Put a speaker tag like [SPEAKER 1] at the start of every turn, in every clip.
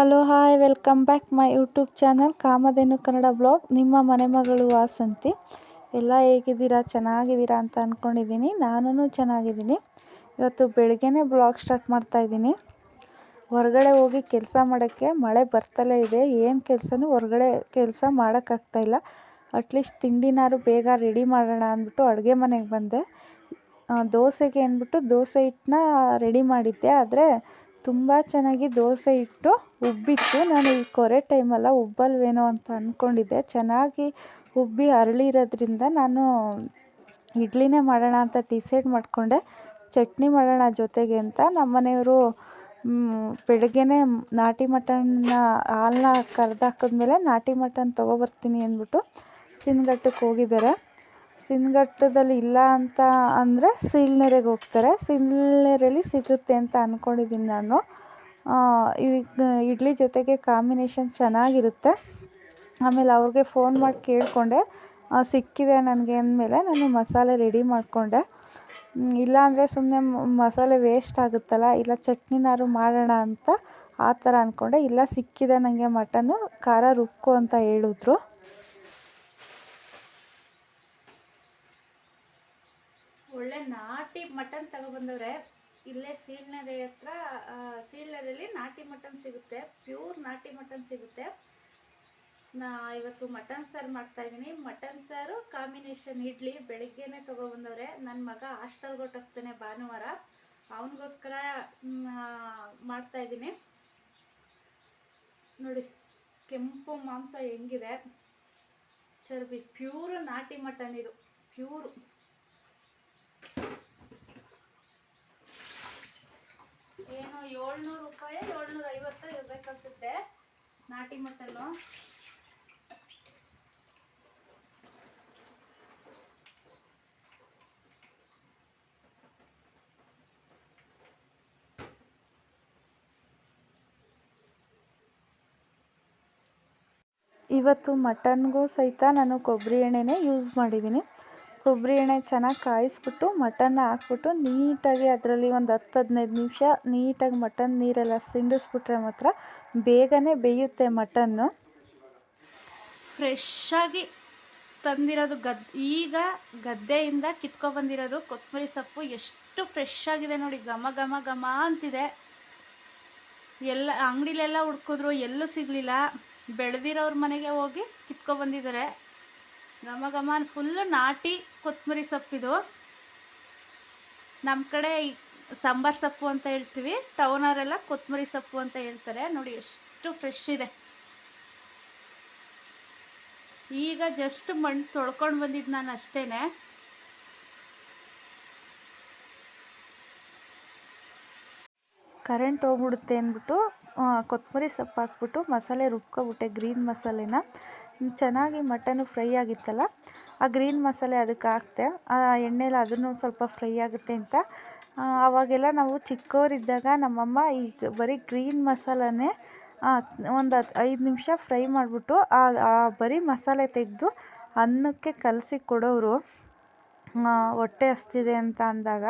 [SPEAKER 1] Hi, welcome back my YouTube channel Kamadhenu Kannada blog. ನಿಮ್ಮ ಮನೆ ಮಗಳು ವಾಸಂತಿ. ಎಲ್ಲ ಹೇಗಿದ್ದೀರಾ? ಚೆನ್ನಾಗಿದ್ದೀರಾ ಅಂತ ಅಂದ್ಕೊಂಡಿದ್ದೀನಿ ನಾನು ಚೆನ್ನಾಗಿದ್ದೀನಿ. ಇವತ್ತು ಬೆಳಗ್ಗೆನೇ ಬ್ಲಾಗ್ ಸ್ಟಾರ್ಟ್ ಮಾಡ್ತಾಯಿದ್ದೀನಿ ಹೊರಗಡೆ ಹೋಗಿ ಕೆಲಸ ಮಾಡೋಕ್ಕೆ ಮಳೆ ಬರ್ತಲೇ ಇದೆ. ಏನು ಕೆಲಸನೂ ಹೊರಗಡೆ ಕೆಲಸ ಮಾಡೋಕ್ಕಾಗ್ತಾಯಿಲ್ಲ ಅಟ್ಲೀಸ್ಟ್ ತಿಂಡಿನಾರು ಬೇಗ ರೆಡಿ ಮಾಡೋಣ ಅಂದ್ಬಿಟ್ಟು ಅಡುಗೆ ಮನೆಗೆ ಬಂದೆ. ದೋಸೆಗೆ ಅಂದ್ಬಿಟ್ಟು ದೋಸೆ ಹಿಟ್ಟನ್ನ ರೆಡಿ ಮಾಡಿದ್ದೆ. ಆದರೆ ತುಂಬ ಚೆನ್ನಾಗಿ ದೋಸೆ ಹಿಟ್ಟು ಉಬ್ಬಿತ್ತು ನಾನು ಈ ಕೊರೆ ಟೈಮಲ್ಲ ಉಬ್ಬಲ್ವೇನೋ ಅಂತ ಅಂದ್ಕೊಂಡಿದ್ದೆ ಚೆನ್ನಾಗಿ ಉಬ್ಬಿ ಅರಳಿರೋದ್ರಿಂದ ನಾನು ಇಡ್ಲಿನೇ ಮಾಡೋಣ ಅಂತ ಡಿಸೈಡ್ ಮಾಡಿಕೊಂಡೆ. ಚಟ್ನಿ ಮಾಡೋಣ ಜೊತೆಗೆ ಅಂತ ನಮ್ಮ ಮನೆಯವರು ಬೆಳಗ್ಗೆನೇ ನಾಟಿ ಮಟನ್ನ ಹಾಲನ್ನ ಕರೆದಾಕಿದ್ಮೇಲೆ ನಾಟಿ ಮಟನ್ ತೊಗೊಬರ್ತೀನಿ ಅಂದ್ಬಿಟ್ಟು ಸಿನ್ಗಟ್ಟಕ್ಕೆ ಹೋಗಿದ್ದಾರೆ. ಸಿನ್ಘಟ್ಟದಲ್ಲಿ ಇಲ್ಲ ಅಂತ ಅಂದರೆ ಸೀಳ್ನೆರೆಗೆ ಹೋಗ್ತಾರೆ. ಸೀಳ್ನೆರೆಯಲ್ಲಿ ಸಿಗುತ್ತೆ ಅಂತ ಅಂದ್ಕೊಂಡಿದ್ದೀನಿ ನಾನು. ಇಡ್ಲಿ ಜೊತೆಗೆ ಕಾಂಬಿನೇಷನ್ ಚೆನ್ನಾಗಿರುತ್ತೆ. ಆಮೇಲೆ ಅವ್ರಿಗೆ ಫೋನ್ ಮಾಡಿ ಕೇಳಿಕೊಂಡೆ. ಸಿಕ್ಕಿದೆ ನನಗೆ ಅಂದಮೇಲೆ ನಾನು ಮಸಾಲೆ ರೆಡಿ ಮಾಡಿಕೊಂಡೆ. ಇಲ್ಲಾಂದರೆ ಸುಮ್ಮನೆ ಮಸಾಲೆ ವೇಸ್ಟ್ ಆಗುತ್ತಲ್ಲ, ಇಲ್ಲ ಚಟ್ನಿನಾರು ಮಾಡೋಣ ಅಂತ ಆ ಥರ ಅಂದ್ಕೊಂಡೆ ಇಲ್ಲ ಸಿಕ್ಕಿದೆ ನನಗೆ ಮಟನ್ನು, ಖಾರ ರುಬ್ಬು ಅಂತ ಹೇಳಿದ್ರು.
[SPEAKER 2] ನಾಟಿ ಮಟನ್ ತಗೊಬಂದವ್ರೆ, ಇಲ್ಲೇ ಸೀಳ್ನೆರೆ ಹತ್ರ ಸೀಳ್ನೆರೆಯಲ್ಲಿ ನಾಟಿ ಮಟನ್ ಸಿಗುತ್ತೆ, ಪ್ಯೂರ್ ನಾಟಿ ಮಟನ್ ಸಿಗುತ್ತೆ. ನಾ ಇವತ್ತು ಮಟನ್ ಸಾರು ಮಾಡ್ತಾ ಇದ್ದೀನಿ. ಮಟನ್ ಸಾರು ಕಾಂಬಿನೇಷನ್ ಇಡ್ಲಿ ಬೆಳಿಗ್ಗೆನೆ ತಗೊಬಂದವ್ರೆ. ನನ್ನ ಮಗ ಹಾಸ್ಟೆಲ್ಗೆ ಹೊಟ್ಟೋಗ್ತಾನೆ ಭಾನುವಾರ. ಅವನಿಗೋಸ್ಕರ ಮಾಡ್ತಾ ಇದ್ದೀನಿ. ನೋಡಿ, ಕೆಂಪು ಮಾಂಸ ಹೆಂಗಿದೆ. ಚರ್ಬಿ, ಪ್ಯೂರ್ ನಾಟಿ ಮಟನ್ ಇದು. ಪ್ಯೂರು. ಏನು ಏಳ್ನೂರು ರೂಪಾಯಿ, ಏಳ್ನೂರ ಐವತ್ತು ಇರ್ಬೇಕನ್ಸುತ್ತೆ ನಾಟಿ ಮಟನ್ನು
[SPEAKER 1] ಇವತ್ತು ಮಟನ್ಗೂ ಸಹಿತ ನಾನು ಕೊಬ್ಬರಿ ಎಣ್ಣೆನೇ ಯೂಸ್ ಮಾಡಿದ್ದೀನಿ. ಕೊಬ್ಬರಿ ಎಣ್ಣೆ ಚೆನ್ನಾಗಿ ಕಾಯಿಸ್ಬಿಟ್ಟು ಮಟನ್ನ ಹಾಕ್ಬಿಟ್ಟು ನೀಟಾಗಿ ಅದರಲ್ಲಿ ಒಂದು ಹತ್ತು ಹದಿನೈದು ನಿಮಿಷ ನೀಟಾಗಿ ಮಟನ್ ನೀರೆಲ್ಲ ಸಿಂಡಿಸ್ಬಿಟ್ರೆ ಮಾತ್ರ ಬೇಗನೆ ಬೇಯುತ್ತೆ ಮಟನ್ನು
[SPEAKER 2] ಫ್ರೆಶ್ಶಾಗಿ ತಂದಿರೋದು ಗದ್, ಈಗ ಗದ್ದೆಯಿಂದ ಕಿತ್ಕೊಬಂದಿರೋದು ಕೊತ್ತಂಬರಿ ಸೊಪ್ಪು. ಎಷ್ಟು ಫ್ರೆಶ್ ಆಗಿದೆ ನೋಡಿ, ಘಮ ಘಮ ಘಮ ಅಂತಿದೆ. ಎಲ್ಲ, ಅಂಗಡಿಲೆಲ್ಲ ಹುಡ್ಕಿದ್ರು, ಎಲ್ಲೂ ಸಿಗಲಿಲ್ಲ. ಬೆಳೆದಿರೋರ ಮನೆಗೆ ಹೋಗಿ ಕಿತ್ಕೊಬಂದಿದ್ದಾರೆ ಘಮ ಘಮ ಫುಲ್ಲು ನಾಟಿ ಕೊತ್ತಂಬರಿ ಸೊಪ್ಪಿದು ನಮ್ಮ ಕಡೆ ಸಾಂಬಾರ್ ಸೊಪ್ಪು ಅಂತ ಹೇಳ್ತೀವಿ. ಟೌನರೆಲ್ಲ ಕೊತ್ತಂಬರಿ ಸೊಪ್ಪು ಅಂತ ಹೇಳ್ತಾರೆ. ನೋಡಿ ಎಷ್ಟು ಫ್ರೆಶ್ ಇದೆ. ಈಗ ಜಸ್ಟ್ ಮಣ್ಣು ತೊಳ್ಕೊಂಡು ಬಂದಿದ್ದು ನಾನು ಅಷ್ಟೇ
[SPEAKER 1] ಕರೆಂಟ್ ಹೋಗ್ಬಿಡುತ್ತೆ ಅಂದ್ಬಿಟ್ಟು ಕೊತ್ತಂಬರಿ ಸೊಪ್ಪು ಹಾಕ್ಬಿಟ್ಟು ಮಸಾಲೆ ರುಬ್ಕೊಬಿಟ್ಟೆ ಗ್ರೀನ್ ಮಸಾಲೆನ. ಚೆನ್ನಾಗಿ ಮಟನು ಫ್ರೈ ಆಗಿತ್ತಲ್ಲ, ಆ ಗ್ರೀನ್ ಮಸಾಲೆ ಅದಕ್ಕೆ ಹಾಕ್ದೆ ಆ ಎಣ್ಣೆಲಿ ಅದನ್ನು ಸ್ವಲ್ಪ ಫ್ರೈ ಆಗುತ್ತೆ ಅಂತ. ಆವಾಗೆಲ್ಲ ನಾವು ಚಿಕ್ಕವರಿದ್ದಾಗ ನಮ್ಮಮ್ಮ ಈ ಬರೀ ಗ್ರೀನ್ ಮಸಾಲನೇ ಒಂದು ಹತ್ತು ಐದು ನಿಮಿಷ ಫ್ರೈ ಮಾಡಿಬಿಟ್ಟು ಆ ಬರೀ ಮಸಾಲೆ ತೆಗೆದು ಅನ್ನಕ್ಕೆ ಕಲಸಿ ಕೊಡೋರು ಹೊಟ್ಟೆ ಹಸ್ತಿದೆ ಅಂತ ಅಂದಾಗ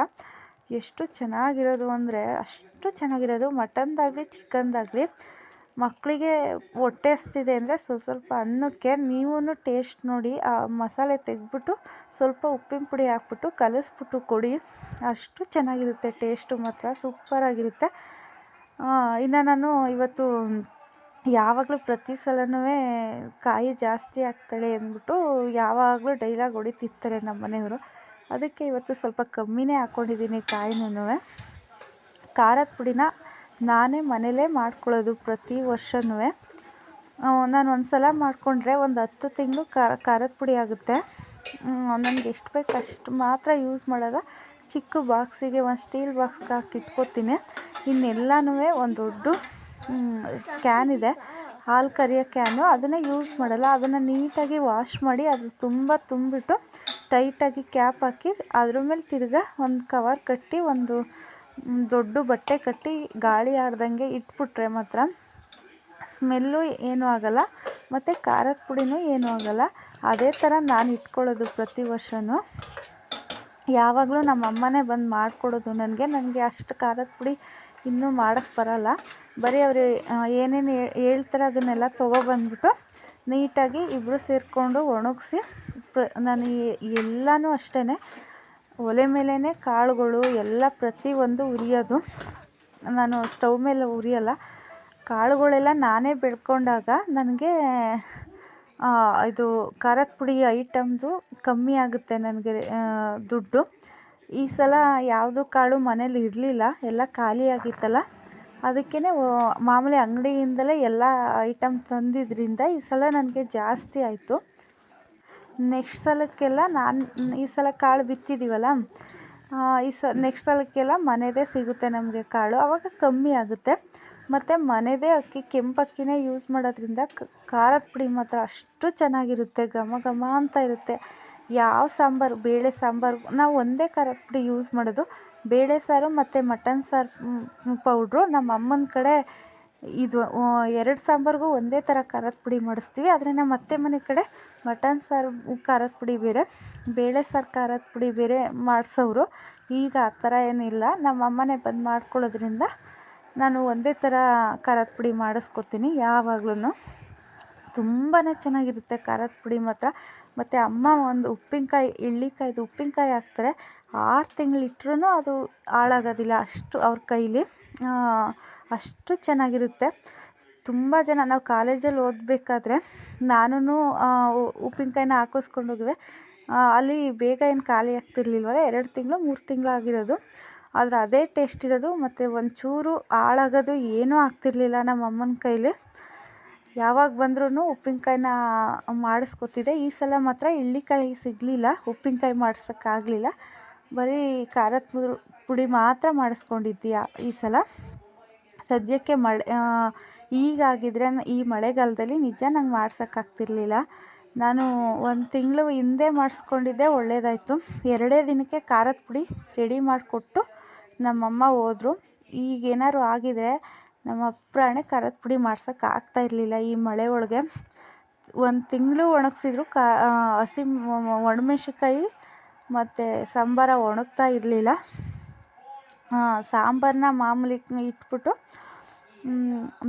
[SPEAKER 1] ಎಷ್ಟು ಚೆನ್ನಾಗಿರೋದು ಅಂದರೆ, ಅಷ್ಟು ಚೆನ್ನಾಗಿರೋದು ಮಟನ್ದಾಗಲಿ ಚಿಕನ್ದಾಗಲಿ ಮಕ್ಕಳಿಗೆ ಹೊಟ್ಟೆ ಹಸ್ತಿದೆ ಅಂದರೆ ಸ್ವಲ್ಪ ಸ್ವಲ್ಪ ಅನ್ನಕ್ಕೆ ನೀವೂ ಟೇಸ್ಟ್ ನೋಡಿ, ಆ ಮಸಾಲೆ ತೆಗೆದ್ಬಿಟ್ಟು ಸ್ವಲ್ಪ ಉಪ್ಪಿನ ಪುಡಿ ಹಾಕ್ಬಿಟ್ಟು ಕಲಸ್ಬಿಟ್ಟು ಕೊಡಿ. ಅಷ್ಟು ಚೆನ್ನಾಗಿರುತ್ತೆ ಟೇಸ್ಟು ಮಾತ್ರ ಸೂಪರಾಗಿರುತ್ತೆ ಇನ್ನು ನಾನು ಇವತ್ತು ಯಾವಾಗಲೂ ಪ್ರತಿ ಸಲನೂ ಕಾಯಿ ಜಾಸ್ತಿ ಆಗ್ತಾಳೆ ಅಂದ್ಬಿಟ್ಟು ಯಾವಾಗಲೂ ಡೈಲಾಗ್ ಹೊಡಿತಿರ್ತಾರೆ ನಮ್ಮ ಮನೆಯವರು. ಅದಕ್ಕೆ ಇವತ್ತು ಸ್ವಲ್ಪ ಕಮ್ಮಿನೇ ಹಾಕ್ಕೊಂಡಿದ್ದೀನಿ ಕಾಯಿನೂ ಖಾರದ ಪುಡಿನ ನಾನೇ ಮನೆಯಲ್ಲೇ ಮಾಡ್ಕೊಳ್ಳೋದು ಪ್ರತಿ ವರ್ಷನೂ. ನಾನು ಒಂದು ಸಲ ಮಾಡಿಕೊಂಡ್ರೆ ಒಂದು ಹತ್ತು ತಿಂಗಳು ಖಾರ, ಖಾರದ ಪುಡಿ ಆಗುತ್ತೆ. ನನಗೆ ಎಷ್ಟು ಬೇಕು ಅಷ್ಟು ಮಾತ್ರ ಯೂಸ್ ಮಾಡೋದು. ಚಿಕ್ಕ ಬಾಕ್ಸಿಗೆ ಒಂದು ಸ್ಟೀಲ್ ಬಾಕ್ಸ್ಗೆ ಹಾಕಿ ಇಟ್ಕೋತೀನಿ. ಇನ್ನೆಲ್ಲನೂ ಒಂದು ದೊಡ್ಡ ಕ್ಯಾನ್ ಇದೆ. ಹಾಲು ಕರಿಯೋ ಕ್ಯಾನು ಅದನ್ನು ಯೂಸ್ ಮಾಡಲ್ಲ. ಅದನ್ನು ನೀಟಾಗಿ ವಾಶ್ ಮಾಡಿ ಅದು ತುಂಬ ತುಂಬಿಟ್ಟು ಟೈಟಾಗಿ ಕ್ಯಾಪ್ ಹಾಕಿ ಅದ್ರ ಮೇಲೆ ತಿರ್ಗಾ ಒಂದು ಕವರ್ ಕಟ್ಟಿ ಒಂದು ದೊಡ್ಡ ಬಟ್ಟೆ ಕಟ್ಟಿ ಗಾಳಿ ಆಡ್ದಂಗೆ ಇಟ್ಬಿಟ್ರೆ ಮಾತ್ರ ಸ್ಮೆಲ್ಲು ಏನೂ ಆಗಲ್ಲ, ಮತ್ತು ಖಾರದ ಪುಡಿನೂ ಏನೂ ಆಗಲ್ಲ. ಅದೇ ಥರ ನಾನು ಇಟ್ಕೊಳ್ಳೋದು ಪ್ರತಿ ವರ್ಷವೂ ಯಾವಾಗಲೂ ನಮ್ಮ ಅಮ್ಮನೇ ಬಂದು ಮಾಡಿಕೊಡೋದು. ನನಗೆ ನನಗೆ ಅಷ್ಟು ಖಾರದ ಪುಡಿ ಇನ್ನೂ ಮಾಡೋಕ್ಕೆ ಬರಲ್ಲ. ಬರೀ ಅವರು ಏನೇನು ಹೇಳ್ತಾರೆ ಅದನ್ನೆಲ್ಲ ತೊಗೊಬಂದ್ಬಿಟ್ಟು ನೀಟಾಗಿ ಇಬ್ಬರು ಸೇರಿಕೊಂಡು ಒಣಗಿಸಿ ನಾನು ಎಲ್ಲನೂ ಅಷ್ಟೇ ಒಲೆ ಮೇಲೇ ಕಾಳುಗಳು ಎಲ್ಲ ಪ್ರತಿಯೊಂದು ಉರಿಯೋದು. ನಾನು ಸ್ಟವ್ ಮೇಲೆ ಹುರಿಯಲ್ಲ ಕಾಳುಗಳೆಲ್ಲ ನಾನೇ ಬೆಳ್ಕೊಂಡಾಗ ನನಗೆ ಇದು ಖಾರದ ಪುಡಿ ಐಟಮ್ದು ಕಮ್ಮಿ ಆಗುತ್ತೆ ನನಗೆ ದುಡ್ಡು. ಈ ಸಲ ಯಾವುದು ಕಾಳು ಮನೇಲಿ ಇರಲಿಲ್ಲ, ಎಲ್ಲ ಖಾಲಿಯಾಗಿತ್ತಲ್ಲ ಅದಕ್ಕೇ ಮಾಮೂಲಿ ಅಂಗಡಿಯಿಂದಲೇ ಎಲ್ಲ ಐಟಮ್ ತಂದಿದ್ದರಿಂದ ಈ ಸಲ ನನಗೆ ಜಾಸ್ತಿ ಆಯಿತು. ನೆಕ್ಸ್ಟ್ ಸಲಕ್ಕೆಲ್ಲ ನಾನು, ಈ ಸಲ ಕಾಳು ಬಿತ್ತಿದ್ದೀವಲ್ಲ ಈ ಸ ನೆಕ್ಸ್ಟ್ ಸಲಕ್ಕೆಲ್ಲ ಮನೆಯದೇ ಸಿಗುತ್ತೆ ನಮಗೆ ಕಾಳು. ಆವಾಗ ಕಮ್ಮಿ ಆಗುತ್ತೆ. ಮತ್ತು ಮನೆಯದೇ ಅಕ್ಕಿ ಕೆಂಪಕ್ಕಿನೇ ಯೂಸ್ ಮಾಡೋದ್ರಿಂದ ಖಾರದ ಪುಡಿ ಮಾತ್ರ ಅಷ್ಟು ಚೆನ್ನಾಗಿರುತ್ತೆ, ಘಮ ಘಮ ಅಂತ ಇರುತ್ತೆ. ಯಾವ ಸಾಂಬಾರು, ಬೇಳೆ ಸಾಂಬಾರು, ನಾವು ಒಂದೇ ಖಾರದ ಪುಡಿ ಯೂಸ್ ಮಾಡೋದು. ಬೇಳೆ ಸಾರು ಮತ್ತು ಮಟನ್ ಸಾರು ಪೌಡ್ರು. ನಮ್ಮ ಅಮ್ಮನ ಕಡೆ ಇದು ಎರಡು ಸಾಂಬಾರಿಗೂ ಒಂದೇ ಥರ ಖಾರದ ಪುಡಿ ಮಾಡಿಸ್ತೀವಿ. ಆದರೆ ನಮ್ಮ ಅತ್ತೆ ಮನೆ ಕಡೆ ಮಟನ್ ಸಾರು, ಖಾರದ ಪುಡಿ ಬೇರೆ, ಬೇಳೆ ಸಾರು ಖಾರದ ಪುಡಿ ಬೇರೆ ಮಾಡಿಸೋರು ಈಗ ಆ ಥರ ಏನಿಲ್ಲ. ನಮ್ಮ ಅಮ್ಮನೇ ಬಂದು ಮಾಡ್ಕೊಳ್ಳೋದ್ರಿಂದ ನಾನು ಒಂದೇ ಥರ ಖಾರದ ಪುಡಿ ಮಾಡಿಸ್ಕೊತೀನಿ ಯಾವಾಗ್ಲೂ ತುಂಬಾ ಚೆನ್ನಾಗಿರುತ್ತೆ ಖಾರದ ಪುಡಿ ಮಾತ್ರ. ಮತ್ತು ಅಮ್ಮ ಒಂದು ಉಪ್ಪಿನಕಾಯಿ ಎಳ್ಳಿಕಾಯ್ದು ಉಪ್ಪಿನಕಾಯಿ ಹಾಕ್ತಾರೆ. ಆರು ತಿಂಗಳು ಇಟ್ರೂ ಅದು ಹಾಳಾಗೋದಿಲ್ಲ. ಅಷ್ಟು ಅವ್ರ ಕೈಲಿ ಅಷ್ಟು ಚೆನ್ನಾಗಿರುತ್ತೆ. ತುಂಬ ಜನ, ನಾವು ಕಾಲೇಜಲ್ಲಿ ಓದಬೇಕಾದ್ರೆ ನಾನು ಉಪ್ಪಿನಕಾಯಿನ ಹಾಕಿಸ್ಕೊಂಡು ಹೋಗುವೆ. ಅಲ್ಲಿ ಬೇಗ ಏನು ಖಾಲಿ ಆಗ್ತಿರ್ಲಿಲ್ವಲ್ಲ, ಎರಡು ತಿಂಗಳು, ಮೂರು ತಿಂಗಳು ಆಗಿರೋದು. ಆದರೆ ಅದೇ ಟೇಸ್ಟ್ ಇರೋದು, ಮತ್ತು ಒಂಚೂರು ಹಾಳಾಗೋದು ಏನೂ ಆಗ್ತಿರ್ಲಿಲ್ಲ ನಮ್ಮ ಅಮ್ಮನ ಕೈಲಿ. ಯಾವಾಗ ಬಂದ್ರೂ ಉಪ್ಪಿನಕಾಯಿನ ಮಾಡಿಸ್ಕೊತಿದ್ದೆ ಈ ಸಲ ಮಾತ್ರ ಇಳ್ಳಿಕಾಯಿ ಸಿಗಲಿಲ್ಲ, ಉಪ್ಪಿನಕಾಯಿ ಮಾಡ್ಸೋಕ್ಕಾಗಲಿಲ್ಲ. ಬರೀ ಖಾರದ ಪುಡಿ ಮಾತ್ರ ಮಾಡಿಸ್ಕೊಂಡಿದ್ದೀಯ ಈ ಸಲ? ಸದ್ಯಕ್ಕೆ ಮಳೆ ಈಗಾಗಿದ್ರೆ ಈ ಮಳೆಗಾಲದಲ್ಲಿ ನಿಜ ನಂಗೆ ಮಾಡ್ಸೋಕ್ಕಾಗ್ತಿರ್ಲಿಲ್ಲ. ನಾನು ಒಂದು ತಿಂಗಳು ಹಿಂದೆ ಮಾಡಿಸ್ಕೊಂಡಿದ್ದೆ ಒಳ್ಳೆಯದಾಯ್ತು ಎರಡೇ ದಿನಕ್ಕೆ ಖಾರದ ಪುಡಿ ರೆಡಿ ಮಾಡಿಕೊಟ್ಟು ನಮ್ಮಮ್ಮ ಹೋದರು. ಈಗೇನಾದ್ರು ಆಗಿದ್ರೆ ನಮ್ಮ ಅಪ್ರಾಣೆ ಖಾರದ ಪುಡಿ ಮಾಡ್ಸೋಕೆ ಆಗ್ತಾ ಇರಲಿಲ್ಲ ಈ ಮಳೆ ಒಳಗೆ. ಒಂದು ತಿಂಗಳು ಒಣಗಿಸಿದ್ರು, ಕಾ ಹಸಿ ಒಣಮೆಣ್ಸಿನ್ಕಾಯಿ ಮತ್ತು ಸಾಂಬಾರ ಒಣಗ್ತಾ ಇರಲಿಲ್ಲ. ಸಾಂಬಾರನ್ನ ಮಾಮೂಲಿ ಇಟ್ಬಿಟ್ಟು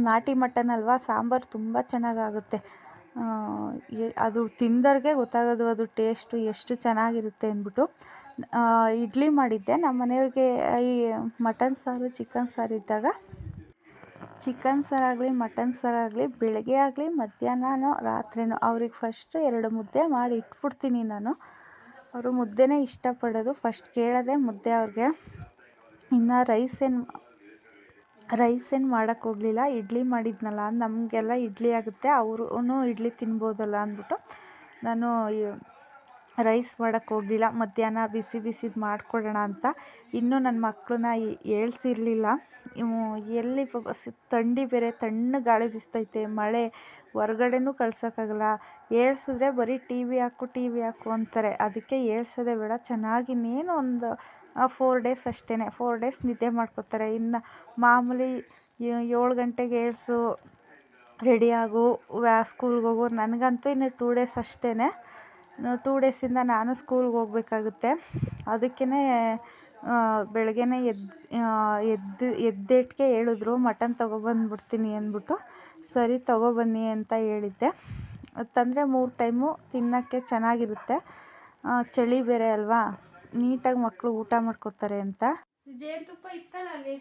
[SPEAKER 1] ನಾಟಿ ಮಟನ್ ಅಲ್ವಾ ಸಾಂಬಾರು ತುಂಬ ಚೆನ್ನಾಗಾಗುತ್ತೆ. ಅದು ತಿಂದವ್ರಿಗೆ ಗೊತ್ತಾಗೋದು ಅದು ಟೇಸ್ಟು ಎಷ್ಟು ಚೆನ್ನಾಗಿರುತ್ತೆ ಅಂದ್ಬಿಟ್ಟು. ಇಡ್ಲಿ ಮಾಡಿದ್ದೆ. ನಮ್ಮ ಮನೆಯವ್ರಿಗೆ ಈ ಮಟನ್ ಸಾರು, ಚಿಕನ್ ಸಾರು ಇದ್ದಾಗ, ಚಿಕನ್ ಸಾರಾಗಲಿ ಮಟನ್ ಸಾರಾಗಲಿ ಬೆಳಗ್ಗೆ ಆಗಲಿ, ಮಧ್ಯಾಹ್ನನೋ, ರಾತ್ರಿನೋ, ಅವ್ರಿಗೆ ಫಸ್ಟು ಎರಡು ಮುದ್ದೆ ಮಾಡಿ ಇಟ್ಬಿಡ್ತೀನಿ ನಾನು. ಅವರು ಮುದ್ದೆನೇ ಇಷ್ಟಪಡೋದು. ಫಸ್ಟ್ ಕೇಳೋದೇ ಮುದ್ದೆ ಅವ್ರಿಗೆ. ಇನ್ನು ರೈಸ್ ಏನು ರೈಸ್ ಏನು ಮಾಡೋಕ್ಕೆ ಹೋಗಲಿಲ್ಲ. ಇಡ್ಲಿ ಮಾಡಿದ್ನಲ್ಲ. ನಮಗೆಲ್ಲ ಇಡ್ಲಿ ಆಗುತ್ತೆ. ಅವ್ರೂ ಇಡ್ಲಿ ತಿನ್ಬೋದಲ್ಲ ಅಂದ್ಬಿಟ್ಟು ನಾನು ರೈಸ್ ಮಾಡೋಕ್ಕೆ ಹೋಗಲಿಲ್ಲ. ಮಧ್ಯಾಹ್ನ ಬಿಸಿ ಬಿಸಿದು ಮಾಡಿಕೊಡೋಣ ಅಂತ. ಇನ್ನೂ ನನ್ನ ಮಕ್ಕಳನ್ನ ಏಳ್ಸಿರಲಿಲ್ಲ ಎಲ್ಲಿ ಥಂಡಿ ಬೇರೆ ತಣ್ಣಗೆ ಗಾಳಿ ಬೀಸ್ತೈತೆ. ಮಳೆ ಹೊರ್ಗಡೆನೂ ಕಳ್ಸೋಕ್ಕಾಗಲ್ಲ. ಏಳ್ಸಿದ್ರೆ ಬರೀ ಟಿ ವಿ ಹಾಕು ಟಿ ವಿ ಹಾಕು ಅಂತಾರೆ. ಅದಕ್ಕೆ ಏಳ್ಸೋದೇ ಬೇಡ. ಚೆನ್ನಾಗಿ ಇನ್ನೇನು ಒಂದು ಫೋರ್ ಡೇಸ್ ಅಷ್ಟೇ ಫೋರ್ ಡೇಸ್ ನಿದ್ದೆ ಮಾಡ್ಕೊತಾರೆ. ಇನ್ನು ಮಾಮೂಲಿ ಏಳು ಗಂಟೆಗೆ ಏಳ್ಸು ರೆಡಿಯಾಗು ವ್ಯಾ ಸ್ಕೂಲ್ಗೆ ಹೋಗು. ನನಗಂತೂ ಇನ್ನು ಟೂ ಡೇಸ್ ಅಷ್ಟೇ ಟೂ ಡೇಸಿಂದ ನಾನು ಸ್ಕೂಲ್ಗೆ ಹೋಗ್ಬೇಕಾಗುತ್ತೆ. ಅದಕ್ಕೇ ಬೆಳಗ್ಗೆನೇ ಎದ್ದು ಎದ್ದು, ಎದ್ದೇಟ್ಗೆ ಹೇಳಿದ್ರು, ಮಟನ್ ತೊಗೊಬಂದ್ಬಿಡ್ತೀನಿ ಅಂದ್ಬಿಟ್ಟು, ಸರಿ ತೊಗೊಬನ್ನಿ ಅಂತ ಹೇಳಿದ್ದೆ. ತಂದರೆ ಮೂರು ಟೈಮು ತಿನ್ನೋಕ್ಕೆ ಚೆನ್ನಾಗಿರುತ್ತೆ. ಚಳಿ ಬೇರೆ ಅಲ್ವಾ? ನೀಟಾಗಿ ಮಕ್ಕಳು ಊಟ ಮಾಡ್ಕೋತಾರೆ ಅಂತ.
[SPEAKER 2] ಜೇನುತುಪ್ಪ ಇತ್ತಲ್ಲ ಅಲ್ಲಿ?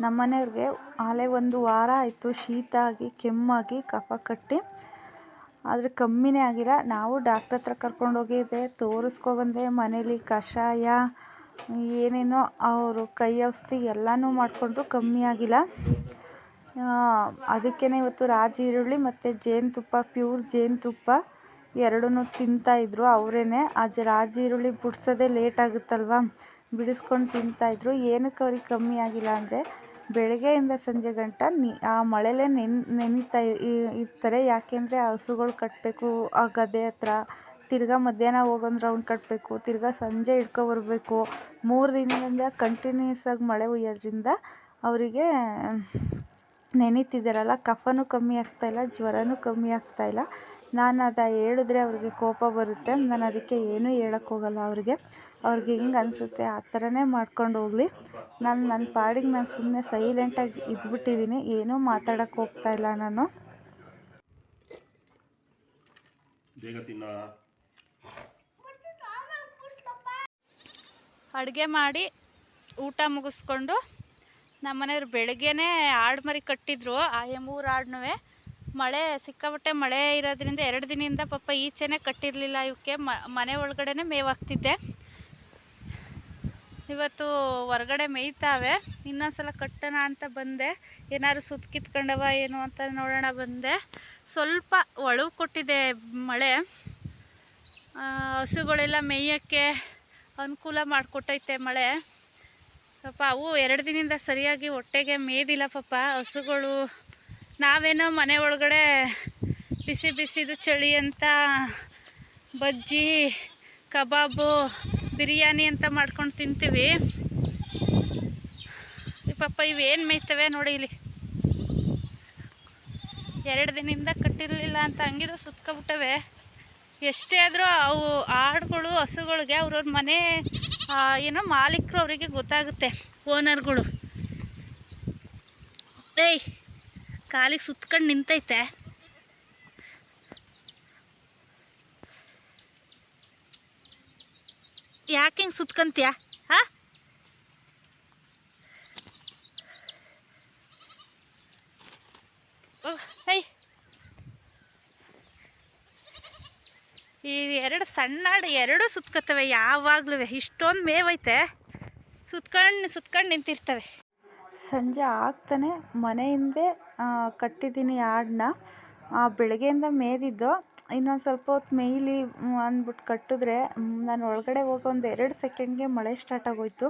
[SPEAKER 1] ನಮ್ಮ ಮನೆಯವ್ರಿಗೆ ಆಲೆ ಒಂದು ವಾರ ಆಯಿತು ಶೀತ ಆಗಿ ಕೆಮ್ಮಾಗಿ ಕಫ ಕಟ್ಟಿ. ಆದರೆ ಕಮ್ಮಿನೇ ಆಗಿಲ್ಲ. ನಾವು ಡಾಕ್ಟ್ರ್ ಹತ್ರ ಕರ್ಕೊಂಡೋಗಿದ್ದೆ ತೋರಿಸ್ಕೊಬಂದೆ ಮನೇಲಿ ಕಷಾಯ, ಏನೇನೋ ಅವರು ಕೈ ಔಷಧಿ ಎಲ್ಲನೂ ಮಾಡಿಕೊಂಡ್ರು ಕಮ್ಮಿ ಆಗಿಲ್ಲ. ಅದಕ್ಕೇ ಇವತ್ತು ರಾಜ ಈರುಳ್ಳಿ ಮತ್ತು ಜೇನುತುಪ್ಪ ಪ್ಯೂರ್ ಜೇನುತುಪ್ಪ ಎರಡನ್ನೂ ತಿಂತಾಯಿದ್ರು ಅವರೇ ಆ ಜ ರಾಜ ಈರುಳ್ಳಿ ಬಿಡ್ಸೋದೇ ಲೇಟ್ ಆಗುತ್ತಲ್ವ? ಬಿಡಿಸ್ಕೊಂಡು ತಿಂತಾಯಿದ್ರು ಏನಕ್ಕೆ ಅವ್ರಿಗೆ ಕಮ್ಮಿ ಆಗಿಲ್ಲ ಅಂದರೆ ಬೆಳಗ್ಗೆಯಿಂದ ಸಂಜೆ ಗಂಟ ನೀ, ಆ ಮಳೆಯಲ್ಲೇ ನೆನ್, ನೆನೀತಾ ಇರ್ತಾರೆ. ಯಾಕೆಂದರೆ ಹಸುಗಳು ಕಟ್ಟಬೇಕು ಆ ಗದ್ದೆ ಹತ್ರ ತಿರ್ಗಾ ಮಧ್ಯಾಹ್ನ ಹೋಗೊಂದು ರೌಂಡ್ ಕಟ್ಟಬೇಕು ತಿರ್ಗಾ ಸಂಜೆ ಹಿಡ್ಕೊ ಬರಬೇಕು. ಮೂರು ದಿನದಿಂದ ಕಂಟಿನ್ಯೂಸ್ ಆಗಿ ಮಳೆ ಹುಯ್ಯೋದ್ರಿಂದ ಅವರಿಗೆ ನೆನೀತಿದ್ದಾರಲ್ಲ, ಕಫನೂ ಕಮ್ಮಿ ಆಗ್ತಾಯಿಲ್ಲ ಜ್ವರನೂ ಕಮ್ಮಿ ಆಗ್ತಾಯಿಲ್ಲ ನಾನು ಅದು ಹೇಳಿದ್ರೆ ಅವ್ರಿಗೆ ಕೋಪ ಬರುತ್ತೆ. ನಾನು ಅದಕ್ಕೆ ಏನೂ ಹೇಳಕ್ಕೆ ಹೋಗಲ್ಲ ಅವ್ರಿಗೆ. ಅವ್ರಿಗೆ ಹೆಂಗೆ ಅನಿಸುತ್ತೆ ಆ ಥರನೇ ಮಾಡ್ಕೊಂಡು ಹೋಗಲಿ. ನಾನು ನನ್ನ ಪಾಡಿಗೆ ನಾನು ಸುಮ್ಮನೆ ಸೈಲೆಂಟಾಗಿ ಇದ್ಬಿಟ್ಟಿದ್ದೀನಿ ಏನೂ ಹೋಗ್ತಾ ಇಲ್ಲ ನಾನು.
[SPEAKER 2] ಅಡುಗೆ ಮಾಡಿ ಊಟ ಮುಗಿಸ್ಕೊಂಡು ನಮ್ಮನೆಯವ್ರು ಬೆಳಗ್ಗೆನೇ ಆಡು ಮರಿ ಕಟ್ಟಿದ್ರು. ಆ ಮೂರು ಆಡ್ನೂ ಮಳೆ ಸಿಕ್ಕಾಪಟ್ಟೆ ಮಳೆ ಇರೋದ್ರಿಂದ ಎರಡು ದಿನದಿಂದ ಪಾಪ ಈಚೆನೇ ಕಟ್ಟಿರಲಿಲ್ಲ. ಇವಕ್ಕೆ ಮನೆ ಒಳಗಡೆನೆ ಮೇವು ಹಾಕ್ತಿದ್ದೆ ಇವತ್ತು ಹೊರಗಡೆ ಮೇಯ್ತಾವೆ. ಇನ್ನೊಂದ್ಸಲ ಕಟ್ಟೋಣ ಅಂತ ಬಂದೆ. ಏನಾದ್ರು ಸುತ್ತ ಕಿತ್ಕೊಂಡವ ಏನು ಅಂತ ನೋಡೋಣ ಬಂದೆ. ಸ್ವಲ್ಪ ಒಳವು ಕೊಟ್ಟಿದೆ ಮಳೆ. ಹಸುಗಳೆಲ್ಲ ಮೇಯೋಕ್ಕೆ ಅನುಕೂಲ ಮಾಡಿಕೊಟ್ಟೈತೆ ಮಳೆ. ಪಾಪ ಅವು ಎರಡು ದಿನದಿಂದ ಸರಿಯಾಗಿ ಹೊಟ್ಟೆಗೆ ಮೇಯ್ದಿಲ್ಲ ಪಾಪ. ಹಸುಗಳು ನಾವೇನೋ ಮನೆ ಒಳಗಡೆ ಬಿಸಿ ಬಿಸಿದು ಚಳಿ ಅಂತ, ಬಜ್ಜಿ, ಕಬಾಬು, ಬಿರಿಯಾನಿ ಅಂತ ಮಾಡ್ಕೊಂಡು ತಿಂತೀವಿ. ಪಾಪ ಇವೇನು ಮೇಯ್ತವೆ ನೋಡಿ ಇಲ್ಲಿ. ಎರಡು ದಿನದಿಂದ ಕಟ್ಟಿರಲಿಲ್ಲ ಅಂತ ಹಂಗಿದ್ರು ಸುತ್ಕೊಬಿಟ್ಟವೆ. ಎಷ್ಟೇ ಆದರೂ ಅವು ಆಡುಗಳು, ಹಸುಗಳಿಗೆ ಅವ್ರವ್ರ ಮನೆ ಏನೋ ಮಾಲೀಕರು ಅವರಿಗೆ ಗೊತ್ತಾಗುತ್ತೆ, ಓನರ್ಗಳು. ಏಯ್! ಕಾಲಿಗೆ ಸುತ್ಕೊಂಡು ನಿಂತೈತೆ. ಯಾಕೆ ಹಿಂಗೆ ಸುತ್ಕೊಂತೀಯ? ಈ ಎರಡು ಸಣ್ಣ ಎರಡು ಎರಡೂ ಸುತ್ಕೋತವೆ ಯಾವಾಗ್ಲೂ. ಇಷ್ಟೊಂದು ಮೇವೈತೆ. ಸುತ್ಕೊಂಡು ಸುತ್ಕೊಂಡು ನಿಂತಿರ್ತವೆ.
[SPEAKER 1] ಸಂಜೆ ಆಗ್ತಾನೆ ಮನೆ ಹಿಂದೆ ಆ, ಕಟ್ಟಿದ್ದೀನಿ ಆಡನ್ನ ಬೆಳಗ್ಗೆಯಿಂದ ಮೇದಿದ್ದು. ಇನ್ನೊಂದು ಸ್ವಲ್ಪ ಹೊತ್ತು ಮೇಯ್ಲಿ ಅಂದ್ಬಿಟ್ಟು ಕಟ್ಟಿದ್ರೆ ನಾನು ಒಳಗಡೆ ಹೋಗೋ ಒಂದು ಎರಡು ಸೆಕೆಂಡ್ಗೆ ಮಳೆ ಸ್ಟಾರ್ಟ್ ಆಗೋಯ್ತು.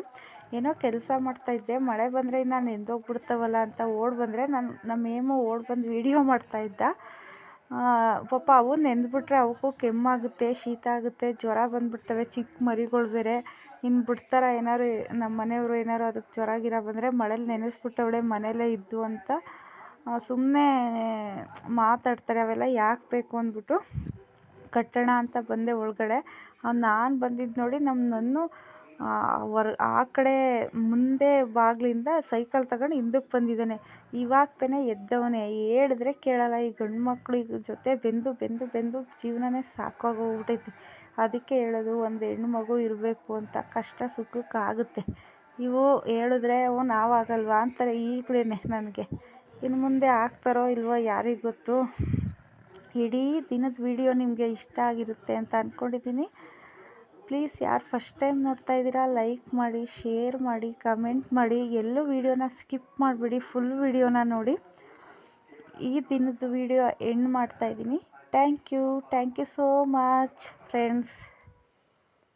[SPEAKER 1] ಏನೋ ಕೆಲಸ ಮಾಡ್ತಾಯಿದ್ದೆ ಮಳೆ ಬಂದರೆ ನಾನು ನೆಂದೋಗ್ಬಿಡ್ತಾವಲ್ಲ ಅಂತ ಓಡಿ ಬಂದರೆ ನಾನು ನಮ್ಮ ಏಮು ಓಡಿ ಬಂದು ವೀಡಿಯೋ ಮಾಡ್ತಾಯಿದ್ದ ಪಾಪ ಅವು ನೆಂದ್ಬಿಟ್ರೆ ಅವಕ್ಕೂ ಕೆಮ್ಮಾಗುತ್ತೆ ಶೀತ ಆಗುತ್ತೆ, ಜ್ವರ ಬಂದುಬಿಡ್ತವೆ. ಚಿಕ್ಕ ಮರಿಗಳು ಬೇರೆ. ಇನ್ನು ಬಿಡ್ತಾರ ಏನಾದ್ರು ನಮ್ಮ ಮನೆಯವರು ಏನಾದ್ರು ಅದಕ್ಕೆ ಜ್ವರ ಗಿರ ಬಂದರೆ ಮಳೇಲಿ ನೆನೆಸ್ಬಿಟ್ಟವಳೆ ಮನೆಯಲ್ಲೇ ಇದ್ದು ಅಂತ ಸುಮ್ಮನೆ ಮಾತಾಡ್ತಾರೆ, ಅವೆಲ್ಲ ಯಾಕೆ ಬೇಕು ಅಂದ್ಬಿಟ್ಟು ಕಟ್ಟೋಣ ಅಂತ ಬಂದೆ ಒಳಗಡೆ. ನಾನು ಬಂದಿದ್ದು ನೋಡಿ ನಮ್ಮ ನನ್ನ ಹೊರ ಆ ಕಡೆ ಮುಂದೆ ಬಾಗಿಲಿಂದ ಸೈಕಲ್ ತಗೊಂಡು ಹಿಂದಕ್ಕೆ ಬಂದಿದ್ದಾನೆ. ಇವಾಗ ತಾನೇ ಎದ್ದವನೇ. ಹೇಳಿದ್ರೆ ಕೇಳಲ್ಲ. ಈ ಗಂಡು ಮಕ್ಳಿಗೆ ಜೊತೆ ಬೆಂದು ಬೆಂದು ಬೆಂದು ಜೀವನನೇ ಸಾಕಾಗೋಗ್ಬಿಟ್ಟೈತೆ ಅದಕ್ಕೆ ಹೇಳೋದು, ಒಂದು ಹೆಣ್ಣು ಮಗು ಇರಬೇಕು ಅಂತ. ಕಷ್ಟ ಸುಖಕ್ಕಾಗುತ್ತೆ. ಇವು ಹೇಳಿದ್ರೆ, ಓ, ನಾವಾಗಲ್ವಾ ಅಂತಾರೆ ಈಗಲೇ ನನಗೆ. ಇನ್ನು ಮುಂದೆ ಹಾಕ್ತಾರೋ ಇಲ್ವೋ ಯಾರಿಗೆ ಗೊತ್ತು. ಇಡೀ ದಿನದ ವಿಡಿಯೋ ನಿಮಗೆ ಇಷ್ಟ ಆಗಿರುತ್ತೆ ಅಂತ ಅಂದ್ಕೊಂಡಿದ್ದೀನಿ ಪ್ಲೀಸ್ ಯಾರು ಫಸ್ಟ್ ಟೈಮ್ ನೋಡ್ತಾ ಇದ್ದೀರಾ, ಲೈಕ್ ಮಾಡಿ, ಶೇರ್ ಮಾಡಿ, ಕಮೆಂಟ್ ಮಾಡಿ. ಎಲ್ಲೂ ವೀಡಿಯೋನ ಸ್ಕಿಪ್ ಮಾಡಿಬಿಡಿ, ಫುಲ್ ವೀಡಿಯೋನ ನೋಡಿ. ಈ ದಿನದ ವೀಡಿಯೋ ಎಂಡ್ ಮಾಡ್ತಾಯಿದ್ದೀನಿ thank you thank you so much friends.